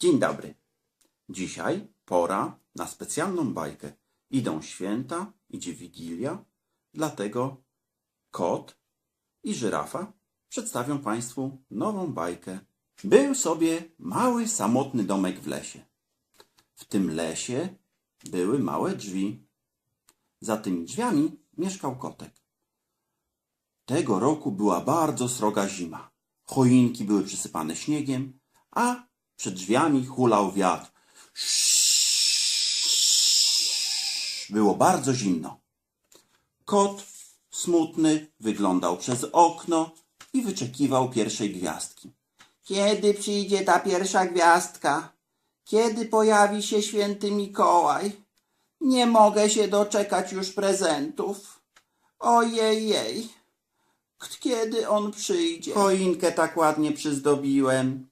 Dzień dobry. Dzisiaj pora na specjalną bajkę. Idą święta, idzie Wigilia, dlatego kot i żyrafa przedstawią Państwu nową bajkę. Był sobie mały, samotny domek w lesie. W tym lesie były małe drzwi. Za tymi drzwiami mieszkał kotek. Tego roku była bardzo sroga zima. Choinki były przysypane śniegiem, a przed drzwiami hulał wiatr. Było bardzo zimno. Kot, smutny, wyglądał przez okno i wyczekiwał pierwszej gwiazdki. Kiedy przyjdzie ta pierwsza gwiazdka? Kiedy pojawi się święty Mikołaj? Nie mogę się doczekać już prezentów. Ojej, kiedy on przyjdzie? Choinkę tak ładnie przyzdobiłem.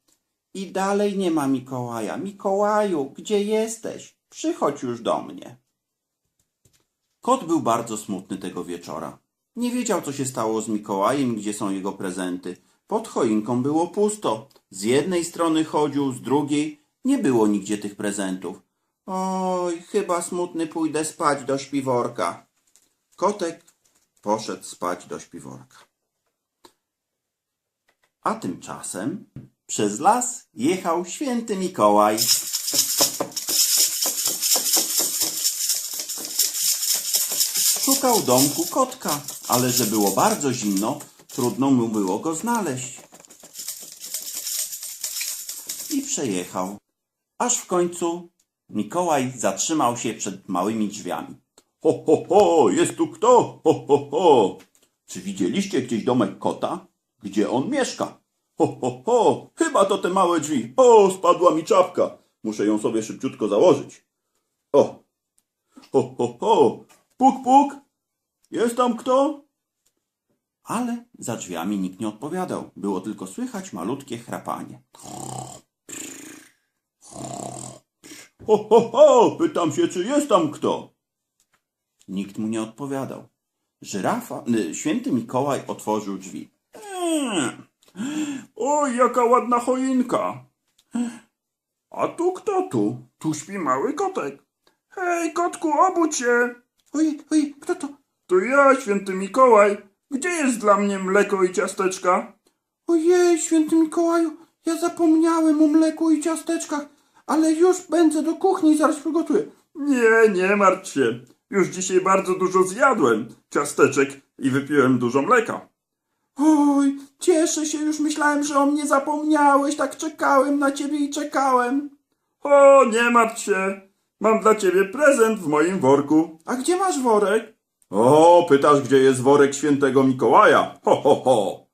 I dalej nie ma Mikołaja. Mikołaju, gdzie jesteś? Przychodź już do mnie. Kot był bardzo smutny tego wieczora. Nie wiedział, co się stało z Mikołajem gdzie są jego prezenty. Pod choinką było pusto. Z jednej strony chodził, z drugiej nie było nigdzie tych prezentów. Oj, chyba smutny pójdę spać do śpiworka. Kotek poszedł spać do śpiworka. A tymczasem przez las jechał święty Mikołaj. Szukał domku kotka, ale że było bardzo zimno, trudno mu było go znaleźć. I przejechał, aż w końcu Mikołaj zatrzymał się przed małymi drzwiami. Ho, ho, ho, jest tu kto? Ho, ho, ho. Czy widzieliście gdzieś domek kota? Gdzie on mieszka? Ho, ho, ho, chyba to te małe drzwi. O, spadła mi czapka. Muszę ją sobie szybciutko założyć. O, ho, ho, ho, puk, puk. Jest tam kto? Ale za drzwiami nikt nie odpowiadał. Było tylko słychać malutkie chrapanie. Ho, ho, ho, pytam się, czy jest tam kto? Nikt mu nie odpowiadał. Żyrafa, y, święty Mikołaj otworzył drzwi. Eee, Oj, jaka ładna choinka. A tu kto tu? Tu śpi mały kotek. Hej, kotku, obudź się. Oj, oj, kto to? To ja, święty Mikołaj. Gdzie jest dla mnie mleko i ciasteczka? Ojej, święty Mikołaju, ja zapomniałem o mleku i ciasteczkach, ale już będę do kuchni, zaraz przygotuję. Nie, nie martw się. Już dzisiaj bardzo dużo zjadłem ciasteczek i wypiłem dużo mleka. Oj, cieszę się, już myślałem, że o mnie zapomniałeś, tak czekałem na ciebie i czekałem. O, nie martw się, mam dla ciebie prezent w moim worku. A gdzie masz worek? O, pytasz, gdzie jest worek świętego Mikołaja? Ho, ho, ho.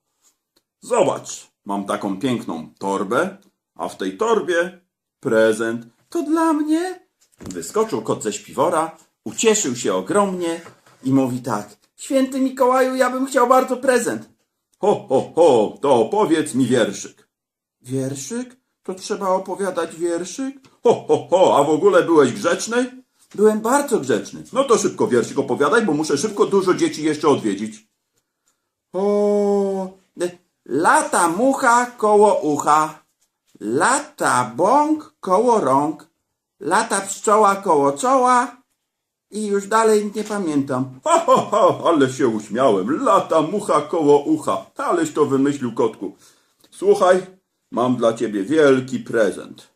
Zobacz, mam taką piękną torbę, a w tej torbie prezent. To dla mnie? Wyskoczył kot ze śpiwora, ucieszył się ogromnie i mówi tak. Święty Mikołaju, ja bym chciał bardzo prezent. Ho, ho, ho, to opowiedz mi wierszyk. Wierszyk? To trzeba opowiadać wierszyk? Ho, ho, ho, a w ogóle byłeś grzeczny? Byłem bardzo grzeczny. No to szybko wierszyk opowiadaj, bo muszę szybko dużo dzieci jeszcze odwiedzić. O, e, lata mucha koło ucha, lata bąk koło rąk, lata pszczoła koło czoła i już dalej nie pamiętam. Ha, ha, ha, ale się uśmiałem. Lata mucha koło ucha. Aleś to wymyślił kotku. Słuchaj, mam dla ciebie wielki prezent.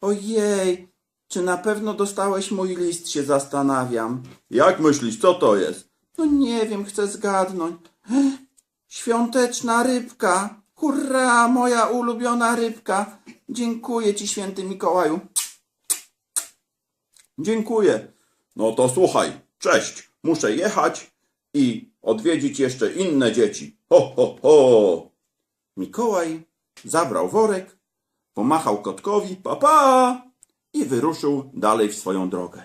Ojej, czy na pewno dostałeś mój list, się zastanawiam. Jak myślisz, co to jest? No nie wiem, chcę zgadnąć. Świąteczna rybka. Hurra, moja ulubiona rybka. Dziękuję ci, święty Mikołaju. Dziękuję. No to słuchaj, cześć. Muszę jechać i odwiedzić jeszcze inne dzieci. Ho, ho, ho. Mikołaj zabrał worek, pomachał kotkowi, papa pa, i wyruszył dalej w swoją drogę.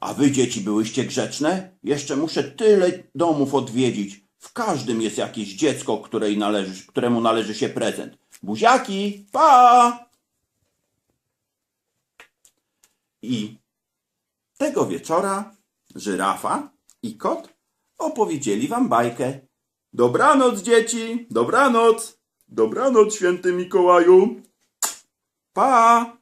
A wy, dzieci, byłyście grzeczne? Jeszcze muszę tyle domów odwiedzić. W każdym jest jakieś dziecko, której należy, któremu należy się prezent. Buziaki, pa! I tego wieczora żyrafa i kot opowiedzieli wam bajkę. Dobranoc, dzieci! Dobranoc! Dobranoc, święty Mikołaju! Pa!